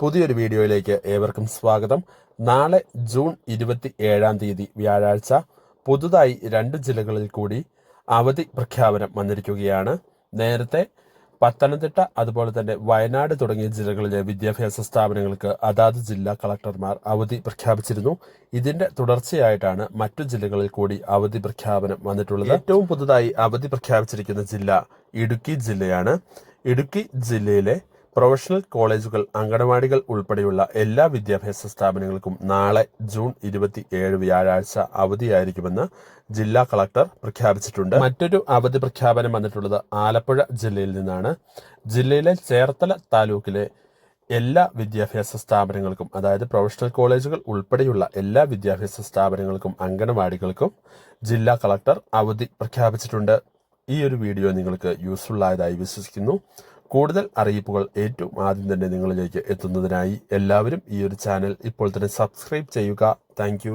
പുതിയൊരു വീഡിയോയിലേക്ക് ഏവർക്കും സ്വാഗതം. നാളെ ജൂൺ ഇരുപത്തി ഏഴാം തീയതി വ്യാഴാഴ്ച പുതുതായി രണ്ട് ജില്ലകളിൽ കൂടി അവധി പ്രഖ്യാപനം വന്നിരിക്കുകയാണ്. നേരത്തെ പത്തനംതിട്ട അതുപോലെ തന്നെ വയനാട് തുടങ്ങിയ ജില്ലകളിലെ വിദ്യാഭ്യാസ സ്ഥാപനങ്ങൾക്ക് അതാത് ജില്ലാ കളക്ടർമാർ അവധി പ്രഖ്യാപിച്ചിരുന്നു. ഇതിന്റെ തുടർച്ചയായിട്ടാണ് മറ്റു ജില്ലകളിൽ കൂടി അവധി പ്രഖ്യാപനം വന്നിട്ടുള്ളത്. ഏറ്റവും പുതുതായി അവധി പ്രഖ്യാപിച്ചിരിക്കുന്ന ജില്ല ഇടുക്കി ജില്ലയാണ്. ഇടുക്കി ജില്ലയിലെ പ്രൊഫഷണൽ കോളേജുകൾ അങ്കണവാടികൾ ഉൾപ്പെടെയുള്ള എല്ലാ വിദ്യാഭ്യാസ സ്ഥാപനങ്ങൾക്കും നാളെ ജൂൺ ഇരുപത്തി ഏഴ് വ്യാഴാഴ്ച അവധിയായിരിക്കുമെന്ന് ജില്ലാ കളക്ടർ പ്രഖ്യാപിച്ചിട്ടുണ്ട്. മറ്റൊരു അവധി പ്രഖ്യാപനം വന്നിട്ടുള്ളത് ആലപ്പുഴ ജില്ലയിൽ നിന്നാണ്. ജില്ലയിലെ ചേർത്തല താലൂക്കിലെ എല്ലാ വിദ്യാഭ്യാസ സ്ഥാപനങ്ങൾക്കും അതായത് പ്രൊഫഷണൽ കോളേജുകൾ ഉൾപ്പെടെയുള്ള എല്ലാ വിദ്യാഭ്യാസ സ്ഥാപനങ്ങൾക്കും അങ്കണവാടികൾക്കും ജില്ലാ കളക്ടർ അവധി പ്രഖ്യാപിച്ചിട്ടുണ്ട്. ഈ ഒരു വീഡിയോ നിങ്ങൾക്ക് യൂസ്ഫുൾ ആയതായി വിശ്വസിക്കുന്നു. കൂടുതൽ അറിയിപ്പുകൾ ഏറ്റവും ആദ്യം തന്നെ നിങ്ങളിലേക്ക് എത്തുന്നതിനായി എല്ലാവരും ഈ ഒരു ചാനൽ ഇപ്പോൾ തന്നെ സബ്സ്ക്രൈബ് ചെയ്യുക. താങ്ക്